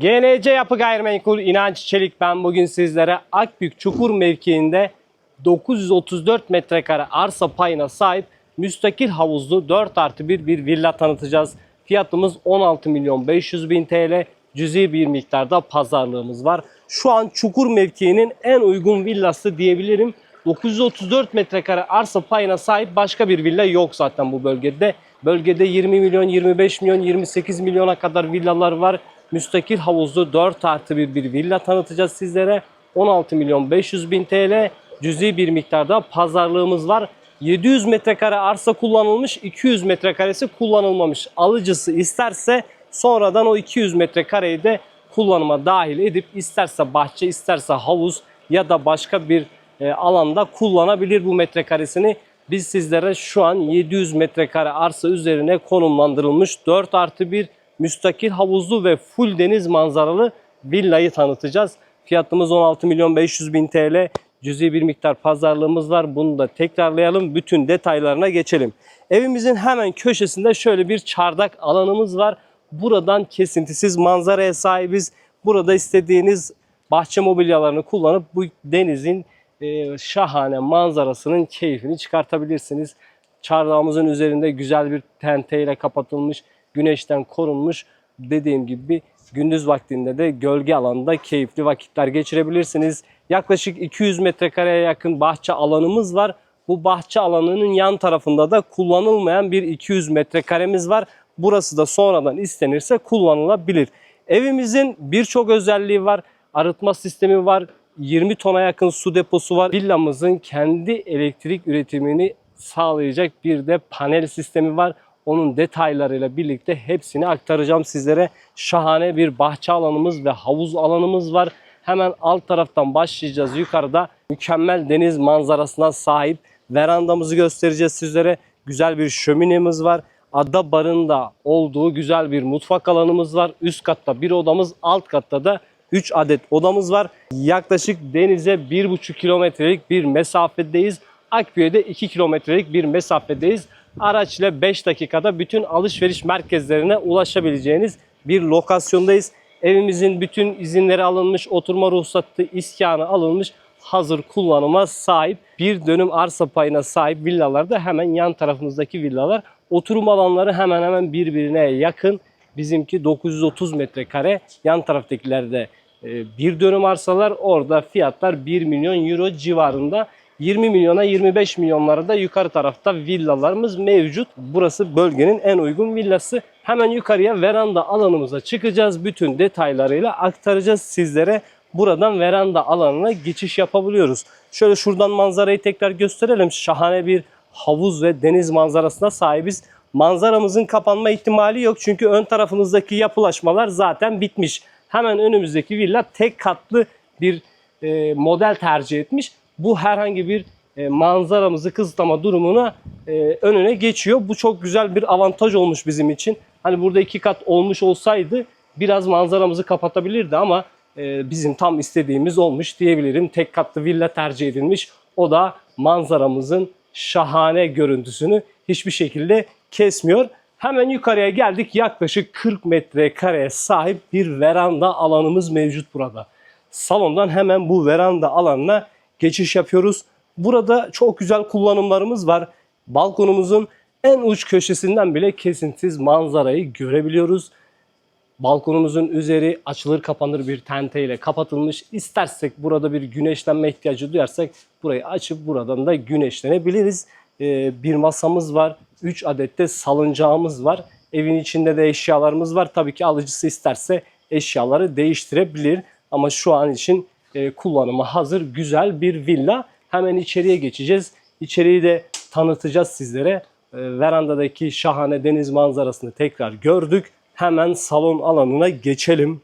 GNC Yapı Gayrimenkul İnanç Çelik ben bugün sizlere Akbük Çukur mevkiinde 934 metrekare arsa payına sahip müstakil havuzlu 4 artı 1 bir villa tanıtacağız. Fiyatımız 16 milyon 500 bin TL. Cüzi bir miktarda pazarlığımız var. Şu an Çukur mevkiinin en uygun villası diyebilirim. 934 metrekare arsa payına sahip başka bir villa yok zaten bu bölgede. Bölgede 20 milyon, 25 milyon, 28 milyona kadar villalar var. Müstakil havuzlu 4 artı bir, bir villa tanıtacağız sizlere. 16 milyon 500 bin TL cüzi bir miktarda pazarlığımız var. 700 metrekare arsa kullanılmış, 200 metrekaresi kullanılmamış. Alıcısı isterse sonradan o 200 metrekareyi de kullanıma dahil edip isterse bahçe, isterse havuz ya da başka bir e, alanda kullanabilir bu metrekaresini. Biz sizlere şu an 700 metrekare arsa üzerine konumlandırılmış 4 artı 1 müstakil havuzlu ve full deniz manzaralı villayı tanıtacağız. Fiyatımız 16 milyon 500 bin TL. Cüzi bir miktar pazarlığımız var. Bunu da tekrarlayalım. Bütün detaylarına geçelim. Evimizin hemen köşesinde şöyle bir çardak alanımız var. Buradan kesintisiz manzaraya sahibiz. Burada istediğiniz bahçe mobilyalarını kullanıp bu denizin e, şahane manzarasının keyfini çıkartabilirsiniz. Çardağımızın üzerinde güzel bir tenteyle kapatılmış, güneşten korunmuş dediğim gibi gündüz vaktinde de gölge alanında keyifli vakitler geçirebilirsiniz. Yaklaşık 200 metrekareye yakın bahçe alanımız var. Bu bahçe alanının yan tarafında da kullanılmayan bir 200 metrekaremiz var. Burası da sonradan istenirse kullanılabilir. Evimizin birçok özelliği var. Arıtma sistemi var. 20 tona yakın su deposu var. Villamızın kendi elektrik üretimini sağlayacak bir de panel sistemi var. Onun detaylarıyla birlikte hepsini aktaracağım sizlere. Şahane bir bahçe alanımız ve havuz alanımız var. Hemen alt taraftan başlayacağız. Yukarıda mükemmel deniz manzarasına sahip verandamızı göstereceğiz sizlere. Güzel bir şöminemiz var. Ada barında olduğu güzel bir mutfak alanımız var. Üst katta bir odamız, alt katta da 3 adet odamız var. Yaklaşık denize 1,5 kilometrelik bir mesafedeyiz. Akbüye'de de 2 kilometrelik bir mesafedeyiz. Araç ile 5 dakikada bütün alışveriş merkezlerine ulaşabileceğiniz bir lokasyondayız. Evimizin bütün izinleri alınmış, oturma ruhsatı, iskanı alınmış, hazır kullanıma sahip bir dönüm arsa payına sahip villalar da hemen yan tarafımızdaki villalar. Oturum alanları hemen hemen birbirine yakın. Bizimki 930 metrekare, yan taraftakilerde e, bir dönüm arsalar. Orada fiyatlar 1 milyon euro civarında. 20 milyona 25 milyonlara da yukarı tarafta villalarımız mevcut. Burası bölgenin en uygun villası. Hemen yukarıya veranda alanımıza çıkacağız. Bütün detaylarıyla aktaracağız sizlere. Buradan veranda alanına geçiş yapabiliyoruz. Şöyle şuradan manzarayı tekrar gösterelim. Şahane bir havuz ve deniz manzarasına sahibiz. Manzaramızın kapanma ihtimali yok. Çünkü ön tarafımızdaki yapılaşmalar zaten bitmiş. Hemen önümüzdeki villa tek katlı bir e, model tercih etmiş. Bu herhangi bir e, manzaramızı kısıtlama durumuna e, önüne geçiyor. Bu çok güzel bir avantaj olmuş bizim için. Hani burada iki kat olmuş olsaydı biraz manzaramızı kapatabilirdi ama e, bizim tam istediğimiz olmuş diyebilirim. Tek katlı villa tercih edilmiş. O da manzaramızın şahane görüntüsünü hiçbir şekilde kesmiyor. Hemen yukarıya geldik. Yaklaşık 40 metrekareye sahip bir veranda alanımız mevcut burada. Salondan hemen bu veranda alanına geçiş yapıyoruz. Burada çok güzel kullanımlarımız var. Balkonumuzun en uç köşesinden bile kesintisiz manzarayı görebiliyoruz. Balkonumuzun üzeri açılır kapanır bir tenteyle kapatılmış. İstersek burada bir güneşlenme ihtiyacı duyarsak burayı açıp buradan da güneşlenebiliriz. Ee, bir masamız var. 3 adet de salıncağımız var. Evin içinde de eşyalarımız var. Tabii ki alıcısı isterse eşyaları değiştirebilir. Ama şu an için e, kullanıma hazır güzel bir villa. Hemen içeriye geçeceğiz. İçeriği de tanıtacağız sizlere. E, verandadaki şahane deniz manzarasını tekrar gördük. Hemen salon alanına geçelim.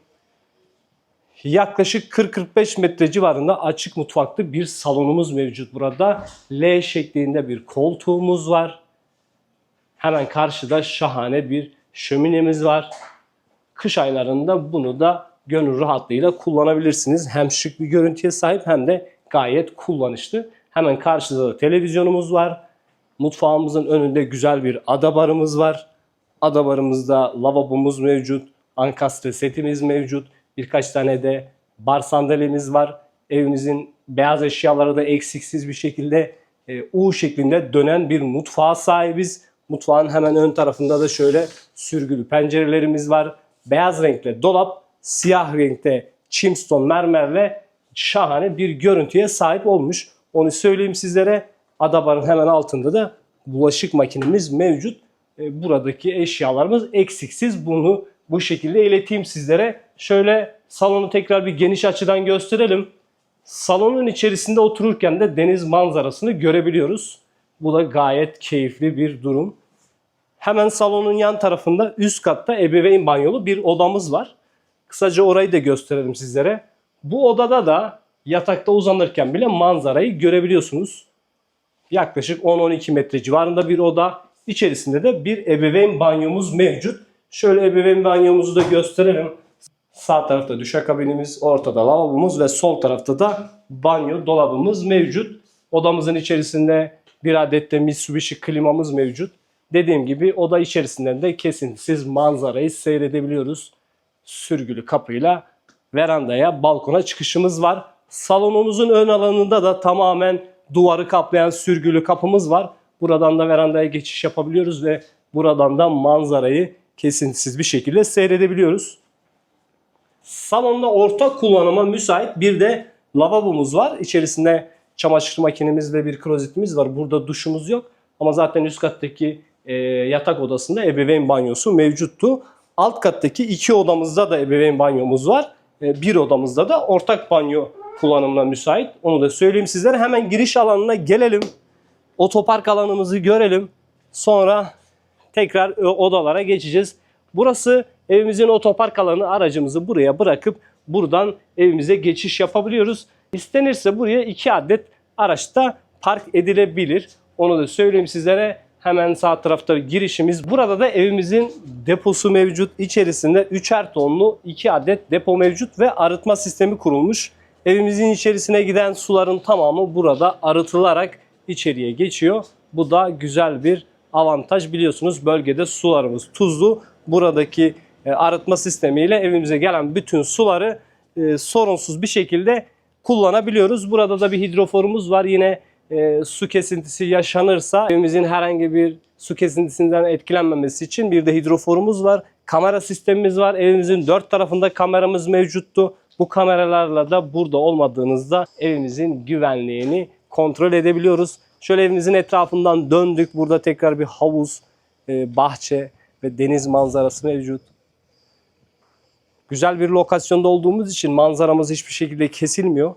Yaklaşık 40-45 metre civarında açık mutfaklı bir salonumuz mevcut burada. L şeklinde bir koltuğumuz var. Hemen karşıda şahane bir şöminemiz var. Kış aylarında bunu da gönül rahatlığıyla kullanabilirsiniz. Hem şık bir görüntüye sahip hem de gayet kullanışlı. Hemen karşıda da televizyonumuz var. Mutfağımızın önünde güzel bir ada barımız var. Ada barımızda lavabomuz mevcut. Ankastre setimiz mevcut. Birkaç tane de bar sandalyemiz var. Evimizin beyaz eşyaları da eksiksiz bir şekilde e, U şeklinde dönen bir mutfağa sahibiz. Mutfağın hemen ön tarafında da şöyle sürgülü pencerelerimiz var. Beyaz renkli dolap, siyah renkte çimston mermerle şahane bir görüntüye sahip olmuş. Onu söyleyeyim sizlere. Adabarın hemen altında da bulaşık makinemiz mevcut. E, buradaki eşyalarımız eksiksiz. Bunu bu şekilde ileteyim sizlere. Şöyle salonu tekrar bir geniş açıdan gösterelim. Salonun içerisinde otururken de deniz manzarasını görebiliyoruz. Bu da gayet keyifli bir durum. Hemen salonun yan tarafında üst katta ebeveyn banyolu bir odamız var. Kısaca orayı da gösterelim sizlere. Bu odada da yatakta uzanırken bile manzarayı görebiliyorsunuz. Yaklaşık 10-12 metre civarında bir oda. İçerisinde de bir ebeveyn banyomuz mevcut. Şöyle ebeveyn banyomuzu da gösterelim. Sağ tarafta duşakabinimiz, ortada lavabomuz ve sol tarafta da banyo dolabımız mevcut. Odamızın içerisinde bir adet de Mitsubishi klimamız mevcut. Dediğim gibi oda içerisinden de kesintisiz manzarayı seyredebiliyoruz. Sürgülü kapıyla verandaya, balkona çıkışımız var. Salonumuzun ön alanında da tamamen duvarı kaplayan sürgülü kapımız var. Buradan da verandaya geçiş yapabiliyoruz ve buradan da manzarayı kesintisiz bir şekilde seyredebiliyoruz. Salonda ortak kullanıma müsait bir de lavabomuz var. İçerisinde çamaşır makinemiz ve bir klozetimiz var. Burada duşumuz yok. Ama zaten üst kattaki e, yatak odasında ebeveyn banyosu mevcuttu. Alt kattaki iki odamızda da ebeveyn banyomuz var. E, bir odamızda da ortak banyo kullanımına müsait. Onu da söyleyeyim sizlere. Hemen giriş alanına gelelim. Otopark alanımızı görelim. Sonra tekrar e, odalara geçeceğiz. Burası evimizin otopark alanı. Aracımızı buraya bırakıp buradan evimize geçiş yapabiliyoruz. İstenirse buraya iki adet araçta park edilebilir. Onu da söyleyeyim sizlere. Hemen sağ tarafta girişimiz. Burada da evimizin deposu mevcut. İçerisinde 3'er tonlu 2 adet depo mevcut ve arıtma sistemi kurulmuş. Evimizin içerisine giden suların tamamı burada arıtılarak içeriye geçiyor. Bu da güzel bir avantaj biliyorsunuz. Bölgede sularımız tuzlu. Buradaki e, arıtma sistemiyle evimize gelen bütün suları e, sorunsuz bir şekilde kullanabiliyoruz. Burada da bir hidroforumuz var. Yine e, su kesintisi yaşanırsa evimizin herhangi bir su kesintisinden etkilenmemesi için bir de hidroforumuz var. Kamera sistemimiz var. Evimizin dört tarafında kameramız mevcuttu. Bu kameralarla da burada olmadığınızda evimizin güvenliğini kontrol edebiliyoruz. Şöyle evimizin etrafından döndük. Burada tekrar bir havuz, e, bahçe ve deniz manzarası mevcut. Güzel bir lokasyonda olduğumuz için manzaramız hiçbir şekilde kesilmiyor.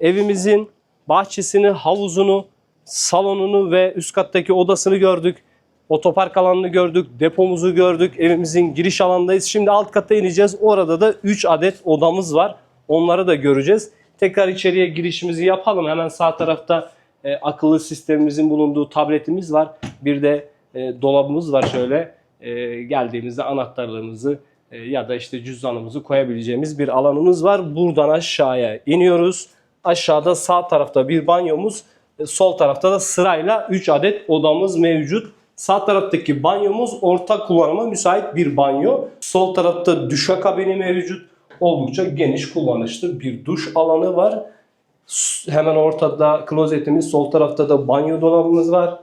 Evimizin bahçesini, havuzunu, salonunu ve üst kattaki odasını gördük. Otopark alanını gördük, depomuzu gördük, evimizin giriş alanındayız. Şimdi alt kata ineceğiz. Orada da 3 adet odamız var. Onları da göreceğiz. Tekrar içeriye girişimizi yapalım. Hemen sağ tarafta e, akıllı sistemimizin bulunduğu tabletimiz var. Bir de e, dolabımız var şöyle. E, geldiğimizde anahtarlarımızı e, ya da işte cüzdanımızı koyabileceğimiz bir alanımız var. Buradan aşağıya iniyoruz. Aşağıda sağ tarafta bir banyomuz, e, sol tarafta da sırayla 3 adet odamız mevcut. Sağ taraftaki banyomuz ortak kullanıma müsait bir banyo. Sol tarafta duşakabini mevcut. Oldukça geniş kullanışlı bir duş alanı var. Hemen ortada klozetimiz, sol tarafta da banyo dolabımız var.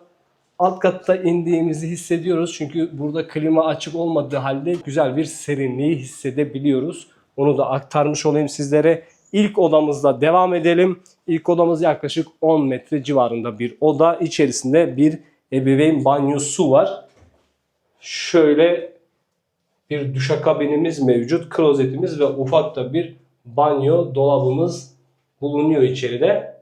Alt katta indiğimizi hissediyoruz çünkü burada klima açık olmadığı halde güzel bir serinliği hissedebiliyoruz. Onu da aktarmış olayım sizlere. İlk odamızda devam edelim. İlk odamız yaklaşık 10 metre civarında bir oda. İçerisinde bir ebeveyn banyosu var. Şöyle bir duşakabinimiz mevcut, klozetimiz ve ufak da bir banyo dolabımız bulunuyor içeride.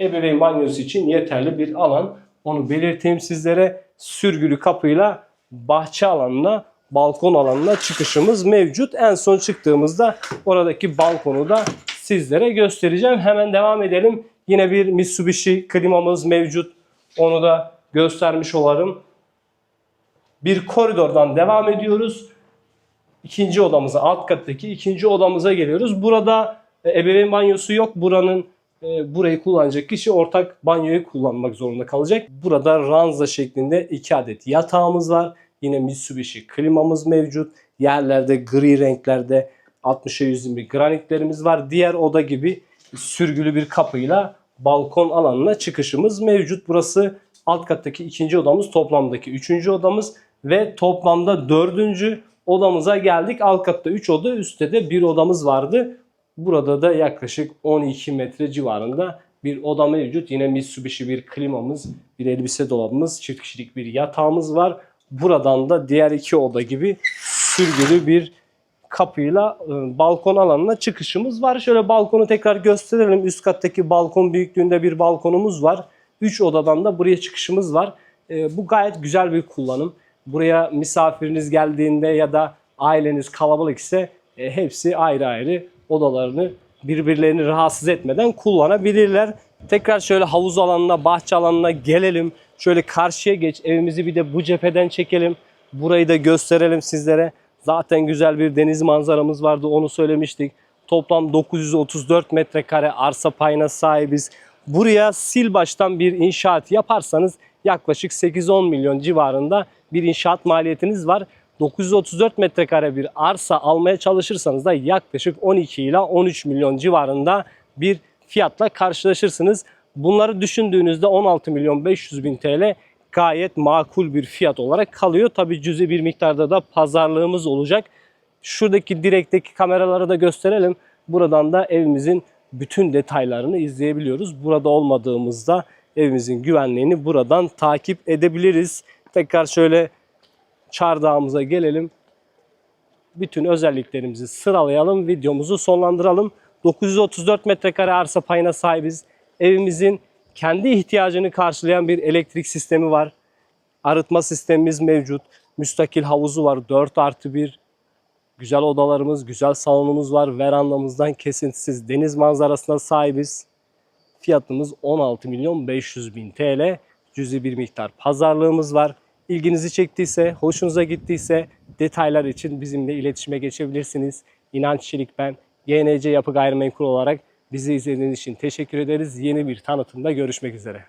Ebeveyn banyosu için yeterli bir alan. Onu belirteyim sizlere. Sürgülü kapıyla bahçe alanına, balkon alanına çıkışımız mevcut. En son çıktığımızda oradaki balkonu da sizlere göstereceğim. Hemen devam edelim. Yine bir Mitsubishi klimamız mevcut. Onu da göstermiş olalım. Bir koridordan devam ediyoruz. İkinci odamıza, alt kattaki ikinci odamıza geliyoruz. Burada e, ebeveyn banyosu yok. Buranın e, burayı kullanacak kişi ortak banyoyu kullanmak zorunda kalacak. Burada ranza şeklinde iki adet yatağımız var. Yine Mitsubishi klimamız mevcut. Yerlerde gri renklerde 60'a 121 granitlerimiz var. Diğer oda gibi sürgülü bir kapıyla balkon alanına çıkışımız mevcut. Burası alt kattaki ikinci odamız, toplamdaki üçüncü odamız ve toplamda dördüncü odamıza geldik. Alt katta 3 oda, üstte de bir odamız vardı. Burada da yaklaşık 12 metre civarında bir oda mevcut. Yine Mitsubishi bir klimamız, bir elbise dolabımız, çift kişilik bir yatağımız var. Buradan da diğer iki oda gibi sürgülü bir kapıyla e, balkon alanına çıkışımız var. Şöyle balkonu tekrar gösterelim. Üst kattaki balkon büyüklüğünde bir balkonumuz var. 3 odadan da buraya çıkışımız var. E, bu gayet güzel bir kullanım. Buraya misafiriniz geldiğinde ya da aileniz kalabalık ise e, hepsi ayrı ayrı odalarını birbirlerini rahatsız etmeden kullanabilirler. Tekrar şöyle havuz alanına, bahçe alanına gelelim. Şöyle karşıya geç. Evimizi bir de bu cepheden çekelim. Burayı da gösterelim sizlere. Zaten güzel bir deniz manzaramız vardı onu söylemiştik. Toplam 934 metrekare arsa payına sahibiz. Buraya sil baştan bir inşaat yaparsanız yaklaşık 8-10 milyon civarında bir inşaat maliyetiniz var. 934 metrekare bir arsa almaya çalışırsanız da yaklaşık 12 ila 13 milyon civarında bir fiyatla karşılaşırsınız. Bunları düşündüğünüzde 16 milyon 500 bin TL gayet makul bir fiyat olarak kalıyor. Tabi cüzi bir miktarda da pazarlığımız olacak. Şuradaki direkteki kameraları da gösterelim. Buradan da evimizin bütün detaylarını izleyebiliyoruz. Burada olmadığımızda evimizin güvenliğini buradan takip edebiliriz. Tekrar şöyle çardağımıza gelelim. Bütün özelliklerimizi sıralayalım. Videomuzu sonlandıralım. 934 metrekare arsa payına sahibiz. Evimizin kendi ihtiyacını karşılayan bir elektrik sistemi var. Arıtma sistemimiz mevcut. Müstakil havuzu var. 4 artı 1. Güzel odalarımız, güzel salonumuz var. Verandamızdan kesintisiz deniz manzarasına sahibiz. Fiyatımız 16 milyon 500 bin TL. Cüzi bir miktar pazarlığımız var. İlginizi çektiyse, hoşunuza gittiyse detaylar için bizimle iletişime geçebilirsiniz. İnanç Çelik ben. GNC Yapı Gayrimenkul olarak bizi izlediğiniz için teşekkür ederiz. Yeni bir tanıtımda görüşmek üzere.